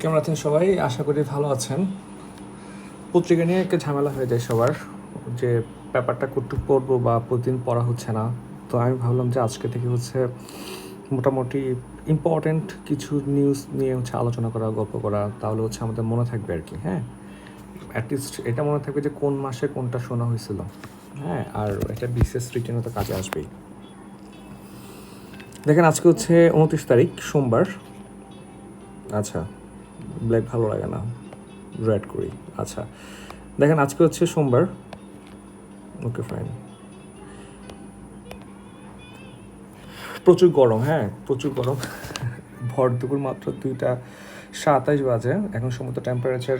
কেমন আছেন সবাই? আশা করি ভালো আছেন। পত্রিকা নিয়ে একটা ঝামেলা হয়ে যায় সবার, যে ব্যাপারটা কটু পড়ব বা প্রতিদিন পড়া হচ্ছে না। তো আমি ভাবলাম যে আজকে থেকে হচ্ছে মোটামুটি ইম্পর্ট্যান্ট কিছু নিউজ নিয়ে হচ্ছে আলোচনা করা, গল্প করা, তাহলে হচ্ছে আমাদের মনে থাকবে আর কি হ্যাঁ? অ্যাটলিস্ট এটা মনে থাকবে যে কোন মাসে কোনটা শোনা হয়েছিল হ্যাঁ? আর এটা বিশেষ রিটেনও তো কাজে আসবেই। দেখেন, আজকে হচ্ছে উনত্রিশ তারিখ, সোমবার। আচ্ছা। ব্ল্যাক ভালো লাগে না, রেড করি আচ্ছা। দেখেন, আজকে হচ্ছে সোমবার। Okay, fine. প্রচুর গরম হ্যাঁ প্রচুর গরম। ভর দুপুর মাত্র দুইটা সাতাইশ বাজে। এখন সমস্ত temperature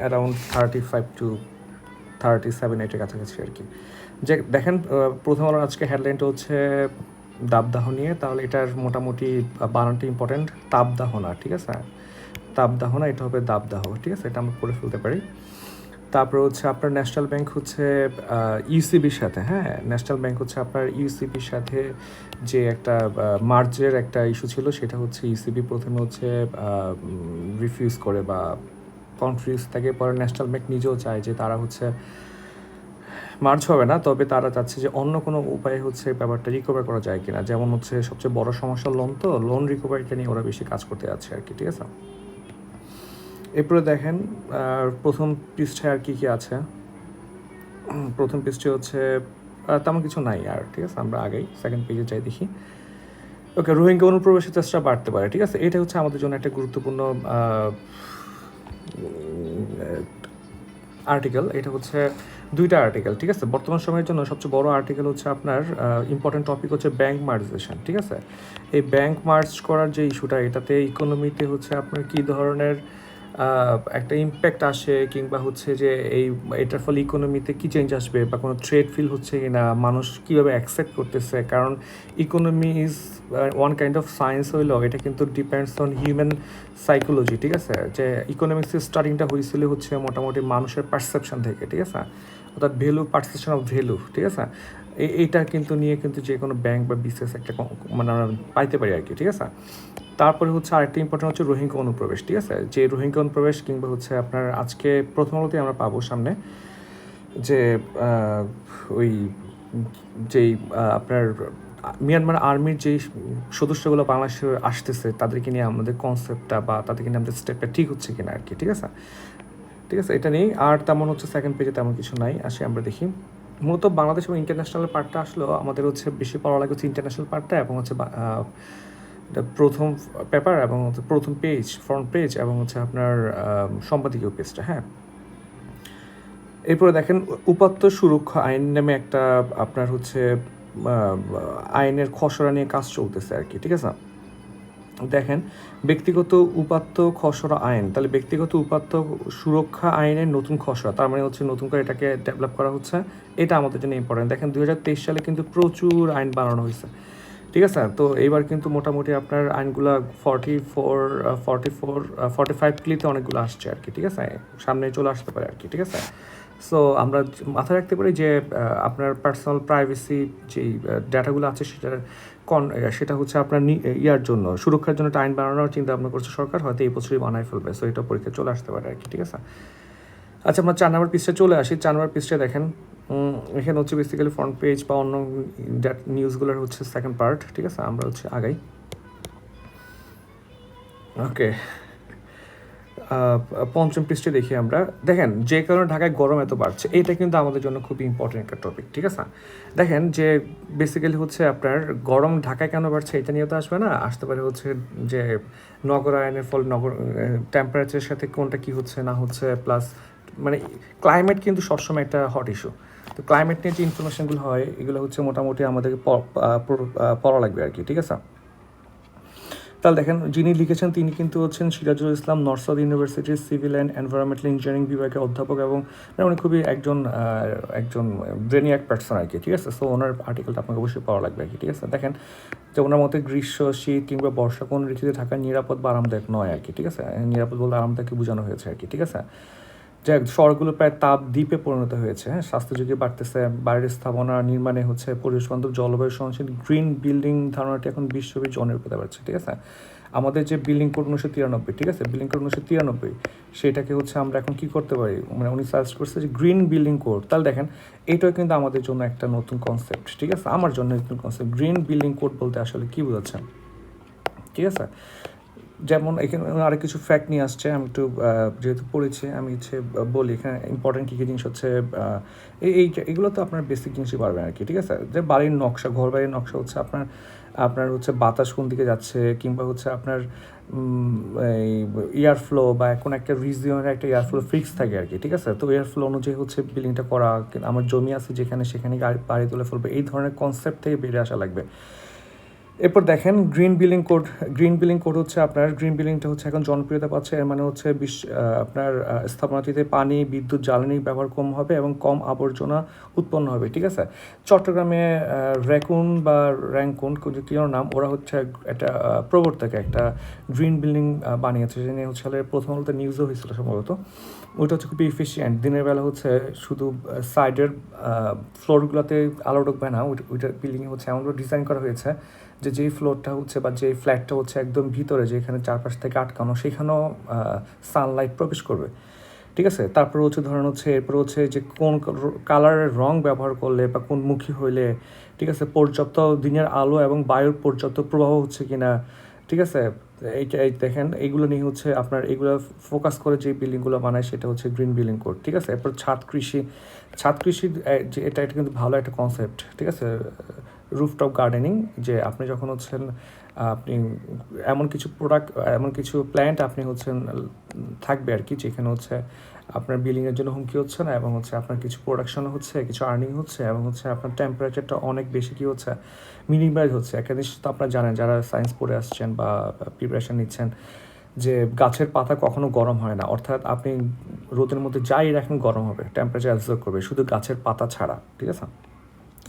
around thirty five to thirty seven এইটের কাছাকাছি আর কি। যে, দেখেন প্রথম আলোর আজকে হেডলাইনটা হচ্ছে দাবদাহ নিয়ে। তাহলে এটার মোটামুটি বানানটা ইম্পর্টেন্ট তাপদাহ না, ঠিক আছে? তাপদাহ না, এটা হবে দাবদাহ, ঠিক আছে? এটা আমরা পড়ে ফেলতে পারি। তারপর হচ্ছে আপনার ন্যাশনাল ব্যাংক হচ্ছে ইউসিবির সাথে হ্যাঁ? ন্যাশনাল ব্যাংক হচ্ছে আপনার ইউসিবির সাথে যে একটা মার্জের একটা ইস্যু ছিল, সেটা হচ্ছে ইউসিবি প্রথমে হচ্ছে রিফিউজ করে বা কনফিউজ থাকে। পরে ন্যাশনাল ব্যাংক নিজেও চায় যে তারা হচ্ছে মার্চ হবে না, তবে তারা চাচ্ছে যে অন্য কোনো উপায়ে হচ্ছে ব্যাপারটা রিকভার করা যায় কিনা। যেমন হচ্ছে সবচেয়ে বড় সমস্যা লোন তো লোন রিকভারিটা নিয়ে ওরা বেশি কাজ করতে যাচ্ছে আর কি, ঠিক আছে? এরপরে দেখেন প্রথম পৃষ্ঠায় আর কি কি আছে? প্রথম পৃষ্ঠে হচ্ছে তেমন কিছু নাই আর, ঠিক আছে? আমরা আগেই সেকেন্ড পেজে যাই দেখি। ওকে রোহিঙ্গা অনুপ্রবেশের চেষ্টা বাড়তে পারে, ঠিক আছে? এটা হচ্ছে আমাদের জন্য একটা গুরুত্বপূর্ণ আর্টিকেল এটা হচ্ছে দুইটা আর্টিকেল ঠিক আছে? বর্তমান সময়ের জন্য সবচেয়ে বড় আর্টিকেল হচ্ছে আপনার ইম্পর্টেন্ট টপিক হচ্ছে ব্যাংক মার্জেশন ঠিক আছে? এই ব্যাংক মার্জ করার যে ইস্যুটা এটাতে ইকোনমিতে হচ্ছে আপনার কী ধরনের একটা ইম্প্যাক্ট আসে কিংবা হচ্ছে যে এই, এটার ফলে ইকোনমিতে কী চেঞ্জ আসবে বা কোনো ট্রেড ফিল হচ্ছে কি না মানুষ কীভাবে অ্যাকসেপ্ট করতেছে? কারণ economy is one kind of science হইলেও এটা কিন্তু ডিপেন্ডস অন হিউম্যান সাইকোলজি ঠিক আছে? যে ইকোনমিক্সের স্টার্টিংটা হয়েছিল হচ্ছে মোটামুটি মানুষের পারসেপশন থেকে, ঠিক আছে? অর্থাৎ ভ্যালু পারসেপশন অফ ভ্যালু ঠিক আছে? এই এইটা কিন্তু নিয়ে কিন্তু যে কোনো ব্যাংক বা বিজনেস একটা মানে আমরা পাইতে পারি আর কি, ঠিক আছে? তারপরে হচ্ছে আরেকটা ইম্পর্টেন্ট হচ্ছে রোহিঙ্গা অনুপ্রবেশ, ঠিক আছে? যে রোহিঙ্গা অনুপ্রবেশ কিংবা হচ্ছে আপনার আজকে প্রথম আমরা পাবো সামনে যে ওই যেই আপনার মিয়ানমার আর্মির যেই সদস্যগুলো বাংলাদেশে আসতেছে, তাদেরকে নিয়ে আমাদের কনসেপ্টটা বা তাদেরকে নিয়ে আমাদের স্টেপটা ঠিক হচ্ছে কিনা আর কি, ঠিক আছে? ঠিক আছে, এটা নেই আর তেমন হচ্ছে সেকেন্ড পেজে তেমন কিছু নাই, আসি আমরা দেখি। মূলত বাংলাদেশ এবং ইন্টারন্যাশনাল পার্টটা আসলেও আমাদের হচ্ছে বেশি পড়া লাগে হচ্ছে ইন্টারন্যাশনাল পার্টটা এবং হচ্ছে এটা প্রথম পেপার এবং প্রথম পেজ ফ্রন্ট পেজ এবং হচ্ছে আপনার সম্পাদকীয় পেজটা হ্যাঁ? এরপরে দেখেন, উপাত্ত সুরক্ষা আইন নামে একটা আপনার হচ্ছে আইনের খসড়া নিয়ে কাজ চলতেছে আর কি, ঠিক আছে? দেখেন, ব্যক্তিগত উপাত্ত খসড়া আইন, তাহলে ব্যক্তিগত উপাত্ত সুরক্ষা আইনের নতুন খসড়া, তার মানে হচ্ছে নতুন করে এটাকে ডেভেলপ করা হচ্ছে, এটা আমাদের জন্য ইম্পর্টেন্ট দেখেন, দুই হাজার তেইশ সালে কিন্তু প্রচুর আইন বানানো হয়েছে। ঠিক আছে? তো এইবার কিন্তু মোটামুটি আপনার আইনগুলো forty four forty four forty five ক্লিতে অনেকগুলো আসছে আর কি ঠিক আছে? সামনে চলে আসতে পারে আর কি ঠিক আছে? সো আমরা মাথায় রাখতে পারি যে আপনার পার্সোনাল প্রাইভেসি যেই ডাটাগুলো আছে সেটার কন সেটা হচ্ছে আপনার ইয়ার জন্য। সুরক্ষার জন্য আইন বানানোর চিন্তা ভাবনা করছে সরকার, হয়তো এই বছরই বানায় ফেলবে। সো এটা পরীক্ষা চলে আসতে পারে আর কি ঠিক আছে? আচ্ছা আমরা চার নম্বর পৃষ্ঠে চলে আসি। চার নম্বর পৃষ্ঠে দেখেন। এখানে হচ্ছে বেসিক্যালি ফ্রন্ট পেজ বা অন্য নিউজগুলোর হচ্ছে সেকেন্ড পার্ট ঠিক আছে? আমরা হচ্ছে আগাই। ওকে পঞ্চম পৃষ্ঠে দেখি আমরা। দেখেন, যে কারণে ঢাকায় গরম এত বাড়ছে, এটা কিন্তু আমাদের জন্য খুব ইম্পর্টেন্ট একটা টপিক ঠিক আছে? দেখেন যে বেসিক্যালি হচ্ছে আপনার গরম ঢাকায় কেন বাড়ছে এটা নিয়ে তো আসবে না? আসতে পারে হচ্ছে যে নগরায়নের ফল নগর টেম্পারেচারের সাথে কোনটা কি হচ্ছে না হচ্ছে প্লাস মানে ক্লাইমেট কিন্তু সবসময় একটা হট ইস্যু তো ক্লাইমেট নিয়ে যে ইনফরমেশনগুলো হয়, এগুলো হচ্ছে মোটামুটি আমাদেরকে পড়া লাগবে আর কি, ঠিক আছে? তাহলে দেখেন, যিনি লিখেছেন তিনি কিন্তু হচ্ছেন সিরাজুল ইসলাম নর্থ সাউথ ইউনিভার্সিটির সিভিল অ্যান্ড এনভায়রনমেন্টাল ইঞ্জিনিয়ারিং বিভাগের অধ্যাপক এবং মানে উনি খুবই একজন একজন ব্রেনিয়াক পার্সন আর কি, ঠিক আছে? সো ওনার আর্টিকেলটা আপনাকে অবশ্যই পাওয়া লাগবে আর কি, ঠিক আছে? দেখেন, যে ওনার মতে গ্রীষ্ম, শীত কিংবা বর্ষা কোন ঋতুতে থাকা নিরাপদ বা আরামদায়ক নয় আর কি, ঠিক আছে? নিরাপদ বলতে আরামদায়ককে বোঝানো হয়েছে আর কি, ঠিক আছে? যে শহরগুলো প্রায় তাপ দ্বীপে পরিণত হয়েছে হ্যাঁ? স্বাস্থ্য ঝুঁকি বাড়তেছে, বাইরের স্থাপনা নির্মাণে হচ্ছে পরিবেশ বান্ধব জলবায়ু সহনশীল গ্রিন বিল্ডিং ধারণাটি এখন বিশ্বব্যাপী জনের পেতে পারছে ঠিক আছে? আমাদের যে বিল্ডিং কোড উনিশশো তিরানব্বই, ঠিক আছে? বিল্ডিং কোড উনিশশো তিরানব্বই, সেটাকে হচ্ছে আমরা এখন কি করতে পারি? মানে উনি সার্চ করছে যে গ্রিন বিল্ডিং কোড। তাহলে দেখেন এইটাও কিন্তু আমাদের জন্য একটা নতুন কনসেপ্ট ঠিক আছে? আমার জন্য নতুন কনসেপ্ট গ্রিন বিল্ডিং কোড বলতে আসলে কী বোঝাচ্ছেন? ঠিক আছে? যেমন এখানে আরেক কিছু ফ্যাক্ট নিয়ে আসছে, আমি একটু যেহেতু পড়েছি, আমি হচ্ছে বলি, এখানে ইম্পর্টেন্ট কী কী জিনিস হচ্ছে এই এগুলো তো আপনার বেসিক জিনিসই পারবেন আর কি, ঠিক আছে? যে বাড়ির নকশা, ঘর বাড়ির নকশা হচ্ছে আপনার আপনার হচ্ছে বাতাস কোন দিকে যাচ্ছে, কিংবা হচ্ছে আপনার এই এয়ার ফ্লো বা কোনো একটা রিজিয়নের একটা এয়ার ফ্লো ফিক্স থাকে আর কি, ঠিক আছে? তো এয়ার ফ্লো অনুযায়ী হচ্ছে বিল্ডিংটা করা, আমার জমি আছে যেখানে সেখানে গাড়ি, বাড়ি তুলে ফেলবে, এই ধরনের কনসেপ্ট থেকে বেরিয়ে আসা লাগবে। এরপর দেখেন green billing code green billing code হচ্ছে আপনার গ্রিন বিলিংটা হচ্ছে এখন জনপ্রিয়তা পাচ্ছে, এর মানে হচ্ছে বিশ্ব আপনার স্থাপনাটিতে পানি, বিদ্যুৎ, জ্বালানি ব্যবহার কম হবে এবং কম আবর্জনা উৎপন্ন হবে, ঠিক আছে? চট্টগ্রামে র্যাকুন বা র্যাঙ্কুন ওর নাম, ওরা হচ্ছে একটা প্রবর্তক একটা গ্রিন বিল্ডিং বানিয়েছে সেটা নিয়ে হচ্ছে প্রথম বলতে নিউজও হয়েছিল সম্ভবত। ওইটা হচ্ছে খুবই ইফিসিয়েন্ট দিনের বেলা হচ্ছে শুধু সাইডের ফ্লোরগুলোতে আলো ঢুকবে না ওইটা বিল্ডিংয়ে হচ্ছে এমনভাবে ডিজাইন করা হয়েছে যে যেই ফ্লোরটা হচ্ছে বা যেই ফ্ল্যাটটা হচ্ছে একদম ভিতরে, যেখানে চারপাশ থেকে আটকানো, সেখানেও সানলাইট প্রবেশ করবে। ঠিক আছে? তারপর হচ্ছে ধরেন হচ্ছে, এরপর হচ্ছে যে কোন কালারের রং ব্যবহার করলে বা কোন মুখী হইলে, ঠিক আছে? পর্যাপ্ত দিনের আলো এবং বায়ুর পর্যাপ্ত প্রবাহ হচ্ছে কিনা, ঠিক আছে? এই দেখেন এইগুলো নিয়ে হচ্ছে আপনার এগুলো ফোকাস করে যে বিল্ডিংগুলো বানায়, সেটা হচ্ছে গ্রিন বিল্ডিং কোড ঠিক আছে? এরপর ছাদ কৃষি ছাদ কৃষি এটা এটা কিন্তু ভালো একটা কনসেপ্ট ঠিক আছে? রুফটপ গার্ডেনিং যে আপনি যখন হচ্ছেন, আপনি এমন কিছু প্রোডাক্ট এমন কিছু প্ল্যান্ট আপনি হচ্ছেন, থাকবে আর কি, যেখানে হচ্ছে আপনার বিলিংয়ের জন্য হুমকি হচ্ছে না এবং হচ্ছে আপনার কিছু প্রোডাকশন হচ্ছে, কিছু আর্নিং হচ্ছে এবং হচ্ছে আপনার টেম্পারেচারটা অনেক বেশি কি হচ্ছে মিনিমাইজ হচ্ছে। একটা জিনিস তো আপনারা জানেন, যারা সায়েন্স পড়ে আসছেন বা প্রিপারেশন নিচ্ছেন, যে গাছের পাতা কখনো গরম হয় না। অর্থাৎ আপনি রোদের মধ্যে যাই রাখেন, গরম হবে টেম্পারেচার অ্যাবজর্ব করবে, শুধু গাছের পাতা ছাড়া, ঠিক আছে?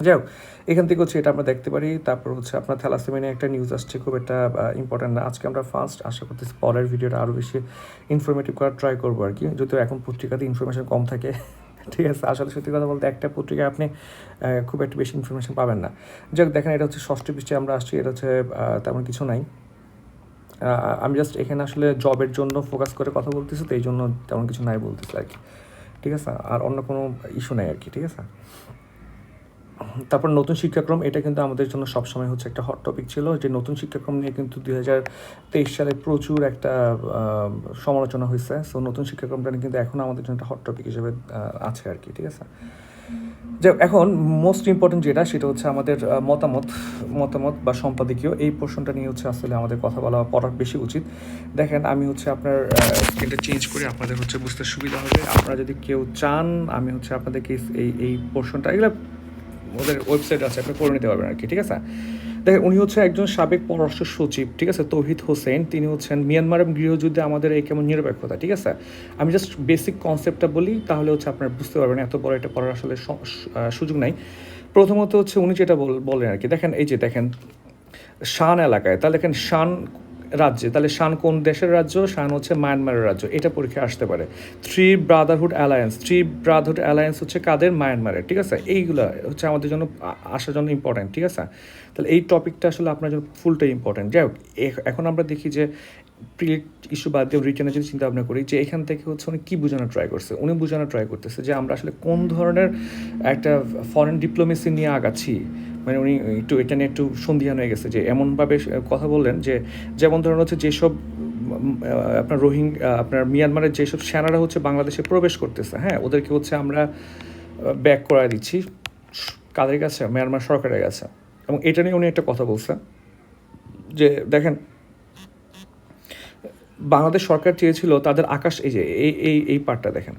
যাই হোক এখান থেকে হচ্ছে এটা আমরা দেখতে পারি। তারপর হচ্ছে আপনার থ্যালাসেমিয়া নিয়ে একটা নিউজ আসছে, খুব একটা ইম্পর্টেন্ট না। আজকে আমরা ফার্স্ট আশা করতেছি পরের ভিডিওটা আরও বেশি ইনফরমেটিভ করার ট্রাই করব আর কি। যদিও এখন পত্রিকাতে ইনফরমেশন কম থাকে, ঠিক আছে? আসলে সত্যি কথা বলতে একটা পত্রিকায় আপনি খুব একটা বেশি ইনফরমেশন পাবেন না। যাই দেখেন, এটা হচ্ছে ষষ্ঠ পৃষ্ঠে আমরা আসছি, এটা হচ্ছে তেমন কিছু নাই। আমি জাস্ট এখানে আসলে জবের জন্য ফোকাস করে কথা বলতেছি, তো এই জন্য তেমন কিছু নাই বলতেছি আর কি। ঠিক আছে? আর অন্য কোনো ইস্যু নাই আর কি, ঠিক আছে? তারপর নতুন শিক্ষাক্রম, এটা কিন্তু আমাদের জন্য সবসময় হচ্ছে একটা হট টপিক ছিল যে নতুন শিক্ষাক্রম নিয়ে কিন্তু দুই হাজার তেইশ সালে প্রচুর একটা সমালোচনা হয়েছে। সো নতুন শিক্ষাক্রমটা নিয়ে কিন্তু এখন আমাদের জন্য একটা হট টপিক হিসেবে আছে আর কি, ঠিক আছে? যে এখন মোস্ট ইম্পর্টেন্ট যেটা, সেটা হচ্ছে আমাদের মতামত মতামত বা সম্পাদকীয়। এই পোর্শনটা নিয়ে হচ্ছে আসলে আমাদের কথা বলা পড়ার বেশি উচিত। দেখেন, আমি হচ্ছে আপনার স্ক্রিনটা চেঞ্জ করে আপনাদের হচ্ছে বুঝতে সুবিধা হবে। আপনারা যদি কেউ চান, আমি হচ্ছে আপনাদেরকে এই এই পোর্শনটা, এগুলো ওদের ওয়েবসাইট আছে, আপনি পড়ে নিতে পারবেন আর কি ঠিক আছে? দেখেন, উনি হচ্ছে একজন সাবেক পররাষ্ট্র সচিব, ঠিক আছে, তৌহিদ হোসেন। তিনি হচ্ছেন মিয়ানমারের গৃহযুদ্ধে আমাদের এই কেমন নিরপেক্ষতা, ঠিক আছে? আমি জাস্ট বেসিক কনসেপ্টটা বলি, তাহলে হচ্ছে আপনারা বুঝতে পারবেন, এত বড় এটা পড়ার আসলে সুযোগ নাই। প্রথমত হচ্ছে উনি যেটা বল- বলেন আর কি দেখেন, এই যে দেখেন, শান এলাকায়, তাহলে দেখেন শান রাজ্যে। তাহলে শান কোন দেশের রাজ্য? শান হচ্ছে মায়ানমারের রাজ্য। এটা পরীক্ষায় আসতে পারে। Three brotherhood alliance. Three brotherhood alliance হচ্ছে কাদের? মায়ানমারের, ঠিক আছে? এইগুলো হচ্ছে আমাদের জন্য আসার জন্য ইম্পর্টেন্ট ঠিক আছে? তাহলে এই টপিকটা আসলে আপনার জন্য ফুলটাই ইম্পর্টেন্ট যাই হোক এখন আমরা দেখি যে প্রিলিট ইস্যু বাদ দিয়ে রিটার্নে যদি চিন্তা ভাবনা করি, যে এখান থেকে হচ্ছে উনি কী বোঝানোর ট্রাই করছে? উনি বোঝানোর ট্রাই করতেছে যে আমরা আসলে কোন ধরনের একটা ফরেন ডিপ্লোমেসি নিয়ে আগাচ্ছি? মানে উনি একটু এটা নিয়ে একটু সন্ধিহান হয়ে গেছে যে এমনভাবে কথা বললেন যে যেমন ধরুন হচ্ছে যেসব আপনার রোহিং আপনার মিয়ানমারের যেসব সেনারা হচ্ছে বাংলাদেশে প্রবেশ করতেছে হ্যাঁ ওদেরকে হচ্ছে আমরা ব্যাক করায় দিচ্ছি কাদের কাছে? মিয়ানমার সরকারের কাছে। এবং এটা নিয়ে উনি একটা কথা বলছেন যে দেখেন, বাংলাদেশ সরকার চেয়েছিল তাদের আকাশ, এই যে, এই এই এই পার্টটা দেখেন।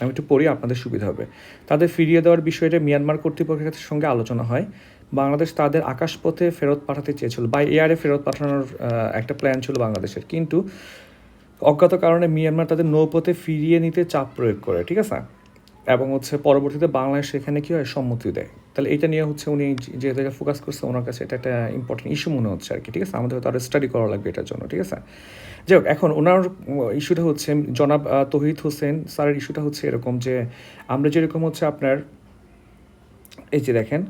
আমি একটু পড়ি, আপনাদের সুবিধা হবে। তাদের ফিরিয়ে দেওয়ার বিষয়টা মিয়ানমার কর্তৃপক্ষের সঙ্গে আলোচনা হয়। বাংলাদেশ তাদের আকাশপথে ফেরত পাঠাতে চেয়েছিল, বা এয়ারে ফেরত পাঠানোর একটা প্ল্যান ছিল বাংলাদেশের। কিন্তু অজ্ঞাত কারণে মিয়ানমার তাদের নৌপথে ফিরিয়ে নিতে চাপ প্রয়োগ করে, ঠিক আছে? এবং হচ্ছে পরবর্তীতে বাংলাদেশ সেখানে কী হয়, সম্মতি দেয়। তাহলে এটা নিয়ে হচ্ছে উনি যে জায়গায় ফোকাস করছে, ওনার কাছে এটা একটা ইম্পর্টেন্ট ইস্যু মনে হচ্ছে আর কি ঠিক আছে? আমাদের হয়তো আরও স্টাডি করা লাগবে এটার জন্য, ঠিক আছে? যাই হোক এখন ওনার ইস্যুটা হচ্ছে, জনাব তহিদ হোসেন স্যারের ইস্যুটা হচ্ছে এরকম যে, আমরা যেরকম হচ্ছে আপনার, এই যে দেখেন,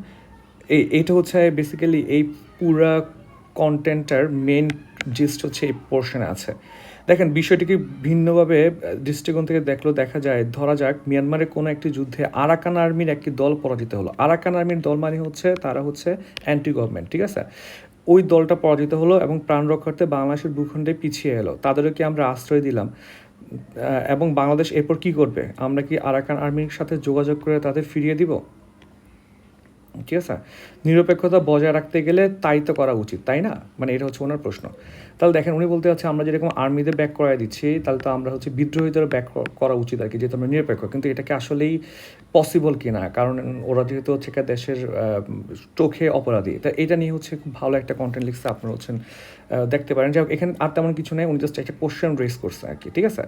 এই এইটা হচ্ছে বেসিক্যালি এই পুরা কন্টেন্টটার মেন জিস্ট হচ্ছে এই পোর্শনে আছে। দেখেন বিষয়টিকে ভিন্নভাবে দৃষ্টিকোণ থেকে দেখলেও দেখা যায়, ধরা যাক মিয়ানমারের কোনো একটি যুদ্ধে আরাকান আর্মির একটি দল পরাজিত হলো। আরাকান আর্মির দল মানে হচ্ছে, তারা হচ্ছে অ্যান্টি গভর্নমেন্ট ঠিক আছে? ওই দলটা পরাজিত হলো এবং প্রাণ রক্ষার্থে বাংলাদেশের ভূখণ্ডে পিছিয়ে এলো। তাদেরকে আমরা আশ্রয় দিলাম? এবং বাংলাদেশ এরপর কি করবে? আমরা কি আরাকান আর্মির সাথে যোগাযোগ করে তাদের ফিরিয়ে দিব? ঠিক আছে? নিরপেক্ষতা বজায় রাখতে গেলে তাই তো করা উচিত, তাই না? মানে এটা হচ্ছে ওনার প্রশ্ন। তাহলে দেখেন, উনি বলতে হচ্ছে আমরা যেরকম আর্মিদের ব্যাক করাই দিচ্ছি, তাহলে তো আমরা হচ্ছে বিদ্রোহীদের ব্যাক করা উচিত আর কি যেহেতু আমরা নিরপেক্ষ। কিন্তু এটাকে আসলেই পসিবল কি না কারণ ওরা যেহেতু হচ্ছে একটা দেশের চোখে অপরাধী। তা এটা নিয়ে হচ্ছে খুব ভালো একটা কন্টেন্ট লিখছে আপনারা হচ্ছেন দেখতে পারেন। যে এখানে আর তেমন কিছু নেই, উনি জাস্ট একটা কোশ্চেন রেস করছে আর কি ঠিক আছে?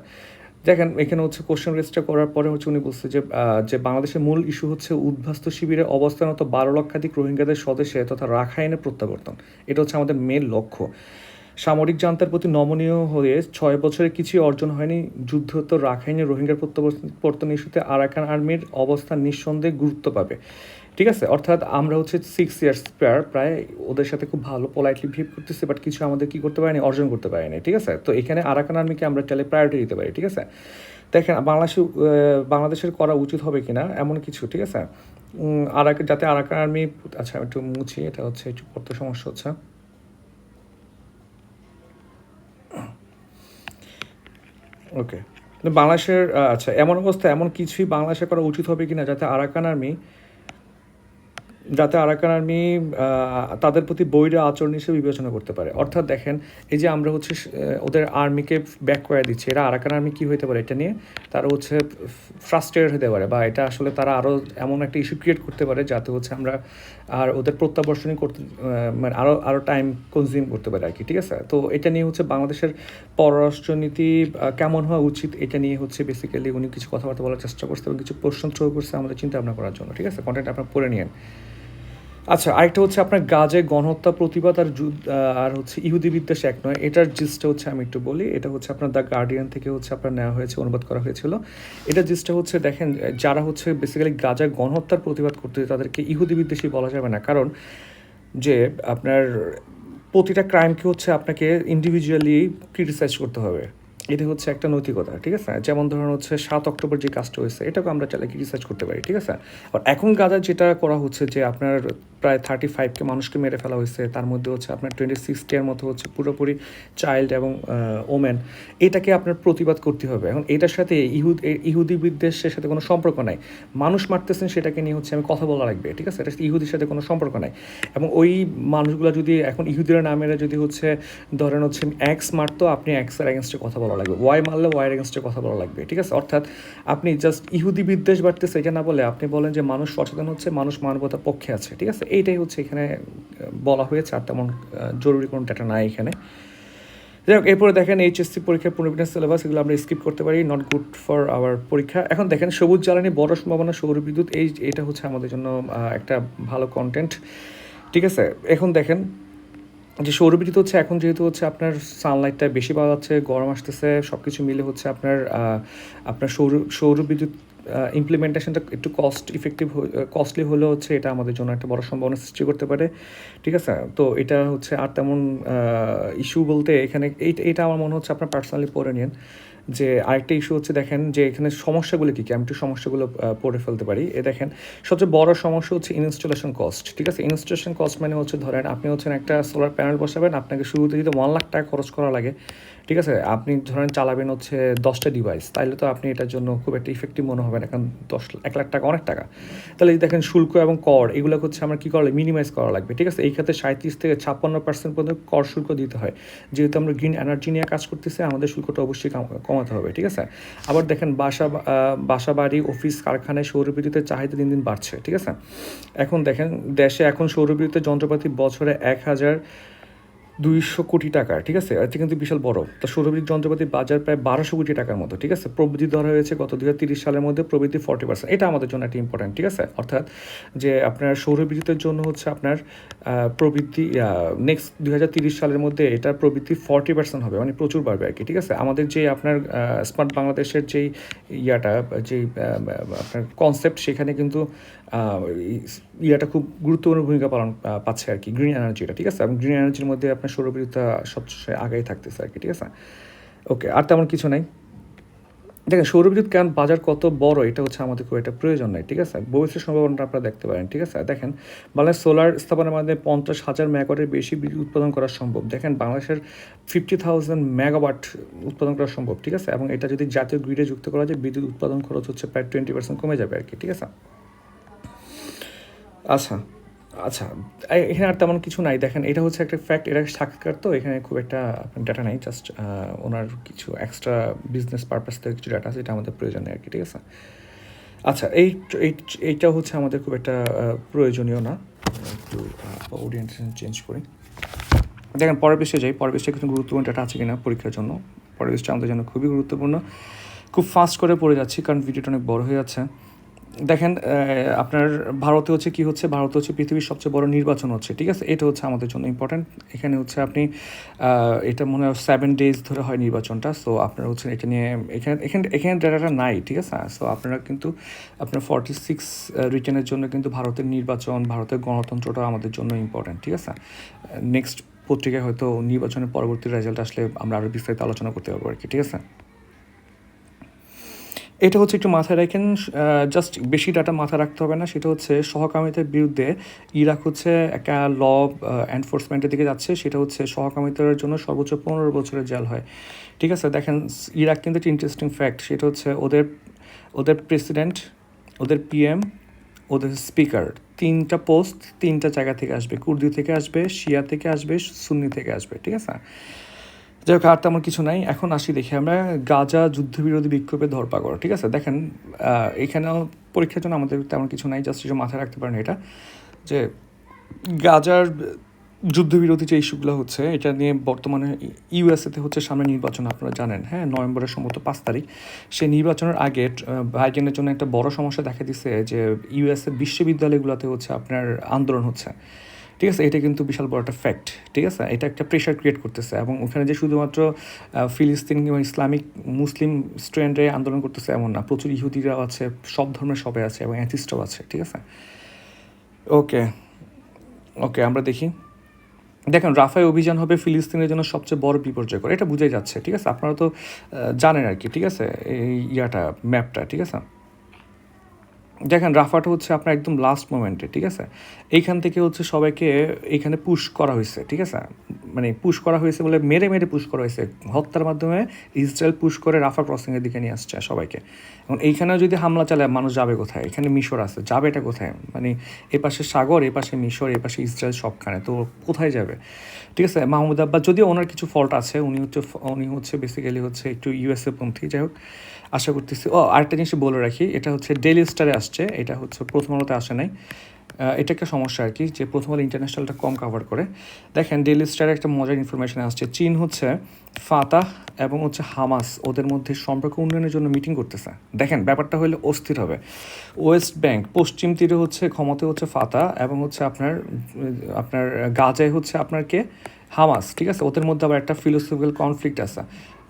দেখেন, এখানে হচ্ছে কোশ্চেন রেজিস্টার করার পরে হচ্ছে উনি বলছে যে যে বাংলাদেশের মূল ইস্যু হচ্ছে উদ্বাস্ত শিবিরে অবস্থানত বারো লক্ষাধিক রোহিঙ্গাদের স্বদেশে তথা রাখাইনের প্রত্যাবর্তন। এটা হচ্ছে আমাদের মেন লক্ষ্য। সামরিক জান্তার প্রতি নমনীয় হয়ে ছয় বছরে কিছুই অর্জন হয়নি। যুদ্ধোত্তর রাখাইনে রোহিঙ্গার প্রত্যাবর্তন ইস্যুতে আরাকান আর্মির অবস্থান নিঃসন্দেহে গুরুত্ব পাবে। ঠিক আছে? অর্থাৎ আমরা হচ্ছে সিক্স ইয়ার্স প্রায় প্রায় ওদের সাথে খুব ভালো পোলাইটলি বিহেভ করতেছি বাট কিছু আমাদের কি করতে পারেনি, অর্জন করতে পারেনি, ঠিক আছে? তো এখানে আরাকান আর্মিকে আমরা চাইলে প্রায়োরিটি দিতে পারি, ঠিক আছে? দেখেন, বাংলাদেশ বাংলাদেশের করা উচিত হবে কিনা, এমন কিছু, ঠিক আছে? আরাক, যাতে আরাকান আর্মি আচ্ছা একটু মুছি, এটা হচ্ছে একটু পড়তে সমস্যা হচ্ছে। ওকে বাংলাদেশের আচ্ছা এমন অবস্থা, এমন কিছুই বাংলাদেশে করা উচিত হবে কিনা, যাতে আরাকান আর্মি যাতে আরাকান আর্মি তাদের প্রতি বৈরী আচরণ হিসেবে বিবেচনা করতে পারে। অর্থাৎ দেখেন, এই যে আমরা হচ্ছে ওদের আর্মিকে ব্যাক করে দিচ্ছি, এরা আরাকান আর্মি কী হতে পারে এটা নিয়ে? তারা হচ্ছে ফ্রাস্ট্রেটেড হতে পারে বা এটা আসলে তারা আরও এমন একটা ইস্যু ক্রিয়েট করতে পারে যাতে হচ্ছে আমরা আর ওদের প্রত্যাবর্ষণই করতে মানে আরও আরও টাইম কনজিউম করতে পারে আর কি, ঠিক আছে? তো এটা নিয়ে হচ্ছে বাংলাদেশের পররাষ্ট্রনীতি কেমন হওয়া উচিত এটা নিয়ে হচ্ছে বেসিক্যালি উনি কিছু কথাবার্তা বলার চেষ্টা করছে এবং কিছু প্রশ্ন থ্রো করছে আমাদের চিন্তা ভাবনা করার জন্য, ঠিক আছে? কন্টেন্ট আপনার পড়ে নিন আচ্ছা আরেকটা হচ্ছে আপনার গাজে গণহত্যা প্রতিবাদ আর আর হচ্ছে ইহুদি বিদ্বেষ এক নয়। এটার জিসটা হচ্ছে আমি একটু বলি, এটা হচ্ছে আপনার দ্য গার্ডিয়ান থেকে হচ্ছে আপনার নেওয়া হয়েছে, অনুবাদ করা হয়েছিল। এটা জিসটা হচ্ছে দেখেন, যারা হচ্ছে বেসিক্যালি গাজায় গণহত্যার প্রতিবাদ করতে তাদেরকে ইহুদি বিদ্বেষী বলা যাবে না। কারণ যে আপনার প্রতিটা ক্রাইমকে হচ্ছে আপনাকে ইন্ডিভিজুয়ালি ক্রিটিসাইজ করতে হবে। এটা হচ্ছে একটা নৈতিকতা, ঠিক আছে? যেমন ধরুন হচ্ছে সাত অক্টোবর যে কাজটা হয়েছে এটাকে আমরা চাইলে ক্রিটিসাইজ করতে পারি, ঠিক আছে? আর এখন গাজা যেটা করা হচ্ছে যে আপনার প্রায় থার্টি ফাইভকে মানুষকে মেরে ফেলা হয়েছে, তার মধ্যে হচ্ছে আপনার টোয়েন্টি সিক্সটির মতো হচ্ছে পুরোপুরি চাইল্ড এবং ওমেন এটাকে আপনার প্রতিবাদ করতে হবে। এখন এটার সাথে ইহুদ ইহুদি বিদ্বেষের সাথে কোনো সম্পর্ক নাই। মানুষ মারতেছেন সেটাকে নিয়ে হচ্ছে আমি কথা বলা লাগবে, ঠিক আছে? এটা ইহুদির সাথে কোনো সম্পর্ক নাই। এবং ওই মানুষগুলো যদি এখন ইহুদিরা নামেরা যদি হচ্ছে ধরেন হচ্ছে এক্স মারতো, আপনি এক্সের এগেনস্টে কথা বলা লাগবে। ওয়াই মারলে ওয়াইয়ের এগেনস্টে কথা বলা লাগবে, ঠিক আছে? অর্থাৎ আপনি জাস্ট ইহুদি বিদ্বেষ বাড়তেছে এটা না বলে আপনি বলেন যে মানুষ সচেতন হচ্ছে, মানুষ মানবতার পক্ষে আছে, ঠিক আছে? এইটাই হচ্ছে এখানে বলা হয়েছে আর তেমন জরুরি কোনো ডাটা নাই এখানে। যাই হোক, এরপরে দেখেন এইচএসসি পরীক্ষার পুনর্বিন্যাস সিলেবাস এগুলো আমরা স্কিপ করতে পারি নট গুড ফর আওয়ার পরীক্ষা। এখন দেখেন সবুজ জ্বালানি, বড় সম্ভাবনা, সৌর বিদ্যুৎ, এই, এটা হচ্ছে আমাদের জন্য একটা ভালো কন্টেন্ট ঠিক আছে? এখন দেখেন যে সৌরবিদ্যুৎ হচ্ছে, এখন যেহেতু হচ্ছে আপনার সানলাইটটা বেশি পাওয়া যাচ্ছে, গরম আসতেছে সব কিছু মিলে হচ্ছে আপনার আপনার সৌর, সৌরবিদ্যুৎ ইমপ্লিমেন্টেশনটা একটু কস্ট ইফেক্টিভ কস্টলি হলেও হচ্ছে এটা আমাদের জন্য একটা বড় সম্ভাবনা সৃষ্টি করতে পারে। ঠিক আছে? তো এটা হচ্ছে আর তেমন ইস্যু বলতে এখানে, এইটা আমার মনে হচ্ছে আপনার পার্সোনালি পড়ে নিন যে আরেকটা ইস্যু হচ্ছে, দেখেন যে এখানে সমস্যাগুলো কী কী? আমি একটু সমস্যাগুলো পড়ে ফেলতে পারি। এ দেখেন, সবচেয়ে বড় সমস্যা হচ্ছে ইনস্টলেশন কস্ট ঠিক আছে? ইনস্টলেশন কস্ট মানে হচ্ছে, ধরেন আপনি হচ্ছেন একটা সোলার প্যানেল বসাবেন, আপনাকে শুরুতে যদি ওয়ান লাখ টাকা খরচ করা লাগে, ঠিক আছে? আপনি ধরেন চালাবেন হচ্ছে দশটা ডিভাইস তাইলে তো আপনি এটার জন্য খুব একটা ইফেক্টিভ মনে হবে না দশ এক লাখ টাকা অনেক টাকা। তাহলে এই দেখেন শুল্ক এবং কর এগুলো হচ্ছে আমার কী করা মিনিমাইজ করা লাগবে, ঠিক আছে? এই ক্ষেত্রে সাঁত্রিশ থেকে ছাপ্পান্ন পার্সেন্ট পর্যন্ত কর শুল্ক দিতে হয়। যেহেতু আমরা গ্রিন এনার্জি নিয়ে কাজ করতেছি, আমাদের শুল্কটা অবশ্যই কাম- কমাতে হবে, ঠিক আছে? আবার দেখেন বাসা বাসা বাড়ি অফিস কারখানায় সৌরবিদ্যুতের চাহিদা দিন দিন বাড়ছে, ঠিক আছে? এখন দেখেন দেশে এখন সৌরবিদ্যুতের যন্ত্রপাতি বছরে এক হাজার দুইশো কোটি টাকা, ঠিক আছে? এটা কিন্তু বিশাল বড়। তো সৌরবিদ্যুৎ যন্ত্রপাতির বাজার প্রায় বারোশো কোটি টাকার মতো, ঠিক আছে? প্রবৃদ্ধি ধরা হয়েছে গত দুই সালের মধ্যে প্রবৃদ্ধি ফর্টি পার্সেন্ট এটা আমাদের জন্য একটা ইম্পর্টেন্ট ঠিক আছে? অর্থাৎ যে আপনার সৌর বিদ্যুতের জন্য হচ্ছে আপনার প্রবৃদ্ধি নেক্সট দুই সালের মধ্যে এটার প্রবৃদ্ধি ফর্টি পার্সেন্ট হবে মানে প্রচুর বাড়বে আর কি, ঠিক আছে? আমাদের যে আপনার স্মার্ট বাংলাদেশের যেই ইয়াটা যেই আপনার কনসেপ্ট সেখানে কিন্তু ইয়াটা খুব গুরুত্বপূর্ণ ভূমিকা পালন পাচ্ছে আর কি গ্রিন এনার্জিটা ঠিক আছে? গ্রিন এনার্জির মধ্যে আপনার সৌরবিদ্যুৎটা সবচেয়ে আগেই থাকতেছে আর কি, ঠিক আছে? ওকে আর তেমন কিছু নাই। দেখেন সৌরবিদ্যুৎ কেন? বাজার কত বড়, এটা হচ্ছে আমাদের খুব একটা প্রয়োজন নাই, ঠিক আছে? ভবিষ্যৎ সম্ভাবনাটা আপনারা দেখতে পারেন, ঠিক আছে? দেখেন, বাংলাদেশ সোলার স্থাপনের মাধ্যমে পঞ্চাশ হাজার মেগাওয়াটের বেশি বিদ্যুৎ উৎপাদন করা সম্ভব। দেখেন, বাংলাদেশের ফিফটি থাউজেন্ড মেগাওয়াট উৎপাদন করা সম্ভব, ঠিক আছে? এবং এটা যদি জাতীয় গ্রিডে যুক্ত করা যায়, বিদ্যুৎ উৎপাদন খরচ হচ্ছে প্রায় টোয়েন্টি পার্সেন্ট কমে যাবে আর কি, ঠিক আছে? আচ্ছা আচ্ছা এখানে আর তেমন কিছু নাই। দেখেন, এটা হচ্ছে একটা ফ্যাক্ট এটা সাক্ষাৎকার তো, এখানে খুব একটা ডাটা নাই জাস্ট ওনার কিছু এক্সট্রা বিজনেস পারপাস থেকে কিছু ডাটা আছে, এটা আমাদের প্রয়োজন নেই আর কি, ঠিক আছে? আচ্ছা এই এই- এইটা হচ্ছে আমাদের খুব একটা প্রয়োজনীয় না। একটু ওরিয়েন্টেশন চেঞ্জ করি। দেখেন, পরের পৃষ্ঠে যাই। পরের পৃষ্ঠে কিছু গুরুত্বপূর্ণ ডাটা আছে কিনা পরীক্ষার জন্য। পৃষ্ঠে আমাদের জন্য খুবই গুরুত্বপূর্ণ। খুব ফাস্ট করে পড়ে যাচ্ছি, কারণ ভিডিওটা অনেক বড় হয়ে যাচ্ছে। দেখেন আপনার ভারতে হচ্ছে কি হচ্ছে? ভারতে হচ্ছে পৃথিবীর সবচেয়ে বড় নির্বাচন হচ্ছে, ঠিক আছে? এটা হচ্ছে আমাদের জন্য ইম্পর্ট্যান্ট এখানে হচ্ছে আপনি এটা মনে হয় সেভেন ডেজ ধরে হয় নির্বাচনটা সো আপনারা হচ্ছে এটা নিয়ে এখানে এখানে এখানে ডাটাটা নাই, ঠিক আছে? সো আপনারা কিন্তু আপনার ফর্টি সিক্স রিটার্নের জন্য কিন্তু ভারতের নির্বাচন, ভারতের গণতন্ত্রটা আমাদের জন্য ইম্পর্ট্যান্ট ঠিক আছে? নেক্সট পত্রিকায় হয়তো নির্বাচনের পরবর্তী রেজাল্ট আসলে আমরা আরও বিস্তারিত আলোচনা করতে পারব আর কি, ঠিক আছে? এটা হচ্ছে একটু মাথায় রাখেন জাস্ট বেশি ডাটা মাথায় রাখতে হবে না, সেটা হচ্ছে সহকামিতার বিরুদ্ধে ইরাক হচ্ছে একটা ল এনফোর্সমেন্টের দিকে যাচ্ছে, সেটা হচ্ছে সহকামিতার জন্য সর্বোচ্চ পনেরো বছরের জেল হয়। ঠিক আছে, দেখেন, ইরাক কিন্তু একটা ইন্টারেস্টিং ফ্যাক্ট সেটা হচ্ছে ওদের ওদের প্রেসিডেন্ট ওদের পিএম ওদের স্পিকার তিনটা পোস্ট তিনটা জায়গা থেকে আসবে, কুর্দি থেকে আসবে, শিয়া থেকে আসবে, সুন্নি থেকে আসবে, ঠিক আছে? যাই হোক, আর তেমন কিছু নাই। এখন আসি দেখি আমরা গাজা যুদ্ধবিরোধী বিক্ষোভে ধরপাকড়, ঠিক আছে? দেখেন এখানেও পরীক্ষার জন্য আমাদের তেমন কিছু নাই জাস্ট কিছু মাথায় রাখতে পারেন এটা। যে গাজার যুদ্ধবিরোধী যে ইস্যুগুলো হচ্ছে, এটা নিয়ে বর্তমানে ইউএসএতে হচ্ছে সামনে নির্বাচন, আপনারা জানেন হ্যাঁ? নভেম্বরের সম্ভবত পাঁচ তারিখ। সেই নির্বাচনের আগে বাইডেনের জন্য একটা বড় সমস্যা দেখা দিচ্ছে যে ইউএসএ বিশ্ববিদ্যালয়গুলোতে হচ্ছে আপনার আন্দোলন হচ্ছে। ঠিক আছে? এটা কিন্তু বিশাল বড় একটা ফ্যাক্ট ঠিক আছে? এটা একটা প্রেশার ক্রিয়েট করতেছে এবং ওখানে যে শুধুমাত্র ফিলিস্তিন কিংবা ইসলামিক মুসলিম স্টুডেন্টরাই আন্দোলন করতেছে এমন না। প্রচুর ইহুদিরাও আছে, সব ধর্মের সবাই আছে এবং অ্যাথিস্টও আছে, ঠিক আছে? ওকে ওকে আমরা দেখি। দেখেন, রাফায় অভিযান হবে ফিলিস্তিনের জন্য সবচেয়ে বড় বিপর্যয়কর। এটা বুঝাই যাচ্ছে, ঠিক আছে? আপনারা তো জানেন আর কি, ঠিক আছে? এই ইয়াটা ম্যাপটা ঠিক আছে? দেখেন, রাফাটা হচ্ছে আপনার একদম লাস্ট মোমেন্টে ঠিক আছে? এইখান থেকে হচ্ছে সবাইকে এইখানে পুশ করা হয়েছে, ঠিক আছে? মানে পুশ করা হয়েছে বলে মেরে মেরে পুশ করা হয়েছে। হত্যার মাধ্যমে ইসরায়েল পুশ করে রাফা ক্রসিংয়ের দিকে নিয়ে আসছে সবাইকে। এখন এইখানেও যদি হামলা চালায়, মানুষ যাবে কোথায়? এখানে মিশর আছে, যাবে এটা কোথায়? মানে এ পাশে সাগর, এ পাশে মিশর, এ পাশে ইসরায়েল সবখানে, তো কোথায় যাবে? ঠিক আছে, মাহমুদ আব্বাস যদিও ওনার কিছু ফল্ট আছে, উনি হচ্ছে উনি হচ্ছে বেসিক্যালি হচ্ছে একটু ইউএসএ পন্থী, যাই হোক, আশা করতেছি, ও, আরেকটা জিনিস বলে রাখি, এটা হচ্ছে ডেলি স্টারে আসছে। এটা হচ্ছে প্রথম আলোতে আসে নাই। এটা একটা সমস্যা আর কি, যে প্রথম আলো ইন্টারন্যাশনালটা কম কাভার করে। দেখেন ডেলি স্টারে একটা মজার ইনফরমেশন আসছে। চীন হচ্ছে ফাতাহ এবং হচ্ছে হামাস, ওদের মধ্যে সম্পর্ক উন্নয়নের জন্য মিটিং করতেছে। দেখেন, ব্যাপারটা হলে অস্থির হবে। ওয়েস্ট ব্যাংক পশ্চিম তীরে হচ্ছে ক্ষমতা হচ্ছে ফাতা এবং হচ্ছে আপনার আপনার গাজায় হচ্ছে আপনার কে? হামাস, ঠিক আছে? ওদের মধ্যে আবার একটা ফিলোসফিক্যাল কনফ্লিক্ট আছে।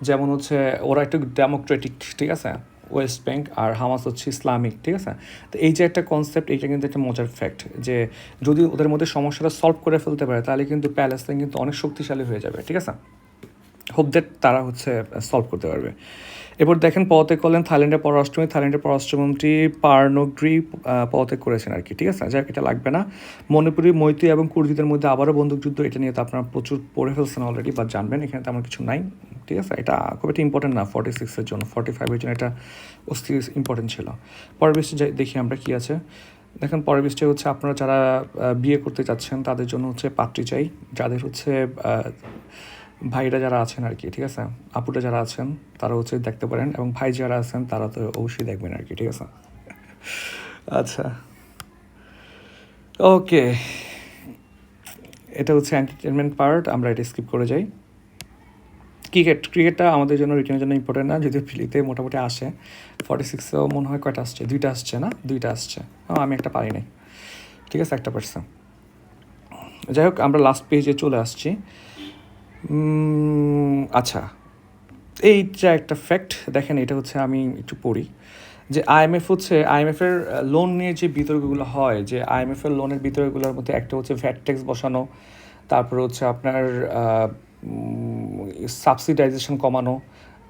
যেমন হচ্ছে, ওরা একটু ডেমোক্রেটিক ঠিক আছে? ওয়েস্ট ব্যাংক আর হামাস হচ্ছে ইসলামিক ঠিক আছে? তো এই যে একটা কনসেপ্ট এইটা কিন্তু একটা মজার ফ্যাক্ট যে যদি ওদের মধ্যে সমস্যাটা সলভ করে ফেলতে পারে, তাহলে কিন্তু প্যালেস্তাইন কিন্তু অনেক শক্তিশালী হয়ে যাবে, ঠিক আছে? হোপ দ্যাট তারা হচ্ছে সলভ করতে পারবে। এবার দেখেন পদত্যাগ করলেন থাইল্যান্ডের পররাষ্ট্রমন্ত্রী। থাইল্যান্ডের পররাষ্ট্রমন্ত্রী পার্নগ্রি পদত্যাগ করেছেন আর কি ঠিক আছে? যাক, এটা লাগবে না। মণিপুরি, মৈত্রী এবং কুর্দিদের মধ্যে আবারও বন্দুকযুদ্ধ, এটা নিয়ে তো আপনারা প্রচুর পড়ে ফেলছেন অলরেডি বা জানবেন, এখানে তেমন কিছু নাই, ঠিক আছে? এটা খুব একটা ইম্পর্টেন্ট না ফর্টি সিক্সের জন্য ফর্টি ফাইভের জন্য এটা অস্থির ইম্পর্টেন্ট ছিল। পরের বৃষ্টি দেখি আমরা কী আছে। দেখেন পরের বৃষ্টি হচ্ছে আপনারা যারা বিয়ে করতে চাচ্ছেন তাদের জন্য হচ্ছে পাত্রী চাই। যাদের হচ্ছে ভাইরা যারা আছেন আর কি ঠিক আছে? আপুটা যারা আছেন তারা হচ্ছে দেখতে পারেন এবং ভাই যারা আছেন তারা তো অবশ্যই দেখবেন আর কি ঠিক আছে? আচ্ছা। ওকে। এটা হচ্ছে এন্টারটেনমেন্ট পার্ট আমরা এটা স্কিপ করে যাই। ক্রিকেট ক্রিকেটটা আমাদের জন্য রিটার্নের জন্য ইম্পর্টেন্ট না যদিও ফিলিতে মোটামুটি আসে। ফর্টি সিক্সেও মনে হয় কয়টা আসছে? দুইটা আসছে না? দুইটা আসছে। ও, আমি একটা পারি নাই। ঠিক আছে একটা পারছে। যাই হোক আমরা লাস্ট পেজে চলে আসছি। আচ্ছা। এইটা একটা ফ্যাক্ট দেখেন এটা হচ্ছে আমি একটু পড়ি, যে আইএমএফ হচ্ছে আইএমএফের লোন নিয়ে যে বিতর্কগুলো হয়, যে আইএমএফ এর লোনের বিতর্কগুলোর মধ্যে একটা হচ্ছে ভ্যাট ট্যাক্স বসানো, তারপরে হচ্ছে আপনার সাবসিডাইজেশন কমানো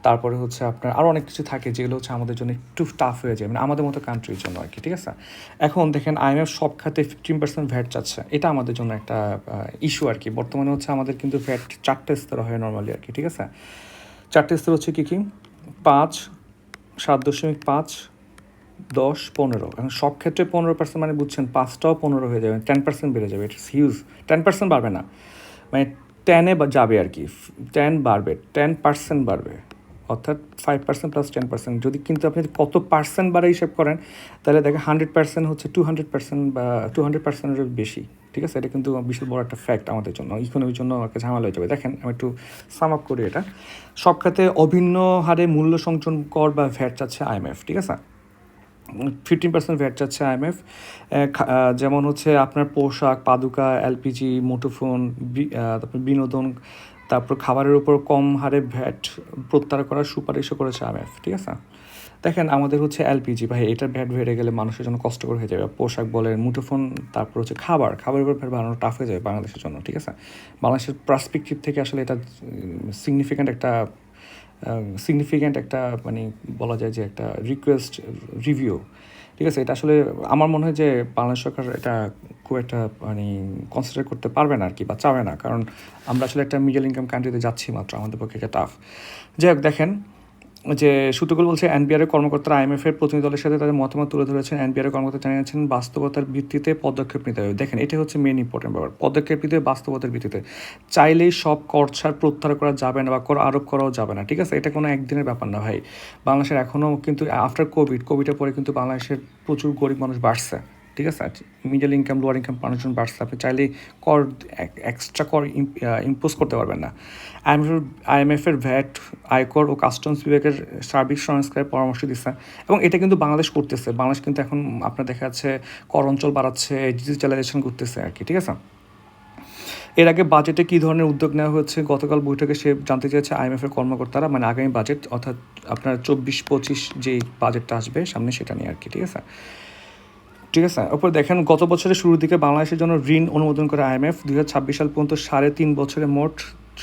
তারপরে হচ্ছে আপনার আরও অনেক কিছু থাকে যেগুলো হচ্ছে আমাদের জন্য একটু টাফ হয়ে যায় মানে আমাদের মতো কান্ট্রির জন্য আর কি, ঠিক আছে? এখন দেখেন আইএমএফ সব খাতে ফিফটিন পার্সেন্ট ভ্যাট চাচ্ছে, এটা আমাদের জন্য একটা ইস্যু আর কি। বর্তমানে হচ্ছে আমাদের কিন্তু ভ্যাট চারটে স্তর হয় নর্মালি আর কি, ঠিক আছে? চারটে স্তর হচ্ছে কী কী? পাঁচ, সাত দশমিক পাঁচ, দশ, পনেরো। এখন সব ক্ষেত্রে পনেরো পার্সেন্ট মানে বুঝছেন, পাঁচটাও পনেরো হয়ে যাবে টেন পার্সেন্ট বেড়ে যাবে ইটস হিউজ টেন পার্সেন্ট বাড়বে না মানে টেনে যাবে আর কি টেন বাড়বে টেন পার্সেন্ট বাড়বে। অর্থাৎ five percent plus ten percent যদি কিন্তু আপনি কত পার্সেন্ট বাড়ে হিসাব করেন, তাহলে দেখেন হান্ড্রেড পার্সেন্ট হচ্ছে টু হান্ড্রেড পার্সেন্ট বা টু হান্ড্রেড পার্সেন্টের বেশি। ঠিক আছে? এটা কিন্তু বিশাল বড় একটা ফ্যাক্ট আমাদের জন্য। ইকোনমির জন্য একটা ঝামেলা হয়ে যাবে। দেখেন, আমি একটু সাম আপ করি এটা। সব খাতে অভিন্ন হারে মূল্য সংযোজন কর বা ভ্যাট চাচ্ছে আইএমএফ ঠিক আছে? ফিফটিন পার্সেন্ট ভ্যাট চাচ্ছে আইএমএফ যেমন হচ্ছে আপনার পোশাক, পাদুকা এলপিজি মুঠোফোন তারপর বিনোদন তারপর খাবারের উপর কম হারে ভ্যাট প্রত্যাহার করার সুপারিশও করেছে আইএমএফ, ঠিক আছে? দেখেন, আমাদের হচ্ছে এলপিজি, ভাই এটার ভ্যাট বেড়ে গেলে মানুষের জন্য কষ্টকর হয়ে যাবে। পোশাক বলেন, মুঠোফোন, তারপর হচ্ছে খাবার। খাবারের উপর ভ্যাট বাড়ানো টাফ হয়ে যাবে বাংলাদেশের জন্য, ঠিক আছে? বাংলাদেশের পার্সপেক্টিভ থেকে আসলে এটা সিগনিফিক্যান্ট একটা সিগনিফিক্যান্ট একটা মানে বলা যায় যে একটা রিকোয়েস্ট রিভিউ ঠিক আছে? এটা আসলে আমার মনে হয় যে বাংলাদেশ সরকার এটা খুব একটা মানে কনসিডার করতে পারবে না আর কি বা চাবে না। কারণ আমরা আসলে একটা মিডল ইনকাম কান্ট্রিতে যাচ্ছি মাত্র, আমাদের পক্ষে এটা টাফ যাই হোক, দেখেন যে সূত্রগুলো বলছে এনবিআর কর্মকর্তারা আইএমএফ এর প্রতিনিধি দলের সাথে তাদের মতামত তুলে ধরেছেন। এনবিআর কর্মকর্তা জানিয়েছেন, বাস্তবতার ভিত্তিতে পদক্ষেপ নিতে হবে। দেখেন এটা হচ্ছে মেন ইম্পর্টেন্ট ব্যাপার। পদক্ষেপ নিতে বাস্তবতার ভিত্তিতে। চাইলেই সব করছার প্রত্যাহার করা যাবে না বা কর আরোপ করাও যাবে না, ঠিক আছে? এটা কোনো একদিনের ব্যাপার না ভাই। বাংলাদেশের এখনও কিন্তু আফটার কোভিড কোভিডের পরে কিন্তু বাংলাদেশের প্রচুর গরিব মানুষ বাড়ছে। ঠিক আছে? মিডল ইনকাম লোয়ার ইনকাম মানুষজন বাড়ছে, আপনি চাইলে কর এক্সট্রা কর ইম্পোজ করতে পারবেন না। আইএমএফ আইএমএফের ভ্যাট আয়কর ও কাস্টমস বিভাগের সার্বিক সংস্কারের পরামর্শ দিচ্ছে এবং এটা কিন্তু বাংলাদেশ করতেছে। বাংলাদেশ কিন্তু এখন আপনার দেখা যাচ্ছে কর অঞ্চল বাড়াচ্ছে ডিজিটালাইজেশন করতেছে আর কি, ঠিক আছে? এর আগে বাজেটে কী ধরনের উদ্যোগ নেওয়া হয়েছে? গতকাল বৈঠকে সে জানতে চেয়েছে আইএমএফের কর্মকর্তারা মানে আগামী বাজেট অর্থাৎ আপনার চব্বিশ পঁচিশ যেই বাজেটটা আসবে সামনে সেটা নিয়ে আর কি, ঠিক আছে? ঠিক আছে? ওপর দেখেন, গত বছরের শুরুর দিকে বাংলাদেশের জন্য ঋণ অনুমোদন করে আইএমএফ দুই হাজার ছাব্বিশ সাল পর্যন্ত সাড়ে তিন বছরে মোট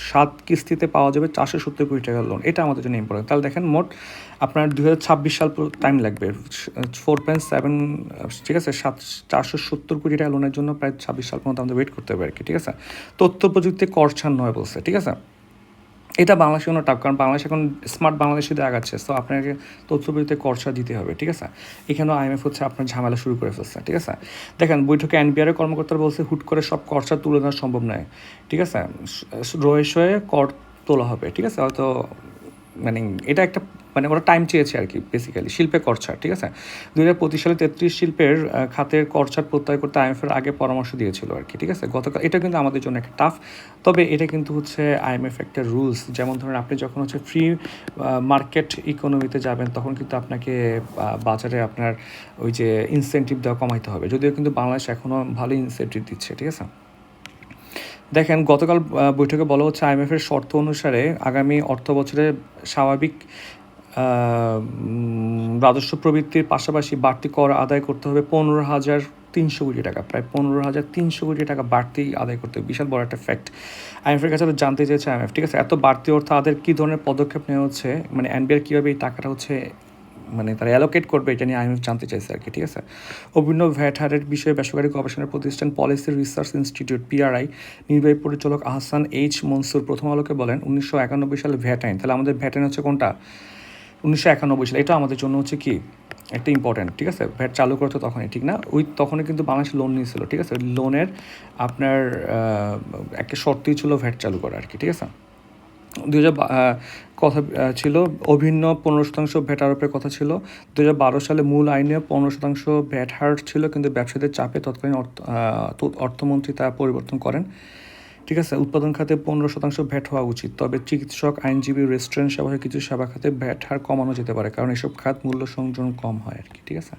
সাত কিস্তিতে পাওয়া যাবে চারশো সত্তর কোটি টাকার লোন এটা আমাদের জন্য ইম্পর্টেন্ট তাহলে দেখেন, মোট আপনার হাজার ছাব্বিশ সাল টাইম লাগবে। ফোর পয়েন্ট সেভেন ঠিক আছে? সাত, চারশো সত্তর কোটি টাকা লোনের জন্য প্রায় ছাব্বিশ সাল পর্যন্ত আমাদের ওয়েট করতে হবে আর কি, ঠিক আছে? তথ্য প্রযুক্তি করছান নয় বলছে, ঠিক আছে? এটা বাংলাদেশে কোনো টাফ কারণ বাংলাদেশ এখন স্মার্ট বাংলাদেশে আগাচ্ছে। তো আপনাকে তথ্য কর্চা দিতে হবে, ঠিক আছে? এখানেও আইএমএফ হচ্ছে আপনার ঝামেলা শুরু করে ফেলছে, ঠিক আছে? দেখেন, বৈঠকে এনবিআর কর্মকর্তারা বলছে, হুট করে সব কর্চা তুলে নেওয়া সম্ভব নয়। ঠিক আছে? রয়ে কর তোলা হবে, ঠিক আছে? হয়তো মানে এটা একটা মানে ওরা টাইম চেয়েছে আর কি বেসিক্যালি শিল্পে করছাড় ঠিক আছে? দুই হাজার পঁচিশ সালে তেত্রিশ শিল্পের খাতের করছাড় প্রত্যয় করতে আইএমএফের আগে পরামর্শ দিয়েছিল আর কি, ঠিক আছে? গতকাল, এটা কিন্তু আমাদের জন্য একটা টাফ তবে এটা কিন্তু হচ্ছে আইএমএফ একটা রুলস যেমন ধরেন আপনি যখন হচ্ছে ফ্রি মার্কেট ইকোনমিতে যাবেন, তখন কিন্তু আপনাকে বাজারে আপনার ওই যে ইনসেন্টিভ দেওয়া কমাইতে হবে, যদিও কিন্তু বাংলাদেশ এখনও ভালো ইনসেন্টিভ দিচ্ছে, ঠিক আছে? দেখেন, গতকাল বৈঠকে বলা হচ্ছে আইএমএফের শর্ত অনুসারে আগামী অর্থ বছরে স্বাভাবিক রাজস্ব প্রবৃত্তির পাশাপাশি বাড়তি কর আদায় করতে হবে পনেরো হাজার তিনশো কোটি টাকা। প্রায় পনেরো হাজার তিনশো কোটি টাকা বাড়তি আদায় করতে হবে। বিশাল বড় একটা ফ্যাক্ট আইএমএফের কাছে জানতে চেয়েছে আইএমএফ ঠিক আছে? এত বাড়তি অর্থ আদায়ের কী ধরনের পদক্ষেপ নেওয়া হচ্ছে? মানে এনবিআর কীভাবে এই টাকাটা হচ্ছে মানে তারা অ্যালোকেট করবে এটা নিয়ে আইএমএফ জানতে চাইছে আর কি, ঠিক আছে? অভিন্ন ভ্যাট হারের বিষয়ে বেসরকারি গবেষণা প্রতিষ্ঠান পলিসি রিসার্চ ইনস্টিটিউট পিআরআই নির্বাহী পরিচালক আহসান এইচ মনসুর প্রথম আলোকে বলেন, উনিশশো একানব্বই সালে ভ্যাট আইন, তাহলে আমাদের ভ্যাট আইন হচ্ছে কোনটা? উনিশশো একানব্বই সালে। এটা আমাদের জন্য হচ্ছে কি একটা ইম্পর্ট্যান্ট ঠিক আছে? ভ্যাট চালু করতো তখনই, ঠিক না? ওই তখনই কিন্তু বাংলাদেশ লোন নিয়েছিল, ঠিক আছে? লোনের আপনার একটা শর্তই ছিল ভ্যাট চালু করা আর কি, ঠিক আছে? দু হাজার কথা ছিল অভিন্ন পনেরো শতাংশ ভ্যাট আরোপের কথা ছিল। দুই হাজার বারো সালে মূল আইনে পনেরো শতাংশ ভ্যাট হার ছিল, কিন্তু ব্যবসায়ীদের চাপে তৎকালীন অর্থমন্ত্রী তা পরিবর্তন করেন। ঠিক আছে, উৎপাদন খাতে পনেরো শতাংশ ভ্যাট হওয়া উচিত, তবে চিকিৎসক, আইনজীবী, রেস্টুরেন্ট সহ কিছু সেবা খাতে ভ্যাট হার কমানো যেতে পারে, কারণ এসব খাত মূল্য সংযোজন কম হয় আর কি ঠিক আছে?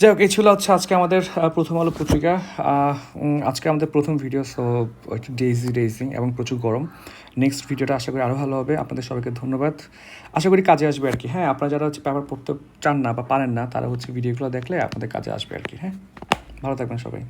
যাই হোক, এই ছিল হচ্ছে আজকে আমাদের প্রথম আলো পত্রিকা আজকে আমাদের প্রথম ভিডিও সো ডেইজি ডেইজিং এবং প্রচুর গরম। নেক্সট ভিডিওটা আশা করি আরও ভালো হবে, আপনাদের সবাইকে ধন্যবাদ। আশা করি কাজে আসবে আর কি হ্যাঁ আপনারা যারা হচ্ছে পেপার পড়তে চান না বা পারেন না, তারা হচ্ছে ভিডিওগুলো দেখলে আপনাদের কাজে আসবে আর কি হ্যাঁ? ভালো থাকবেন সবাই।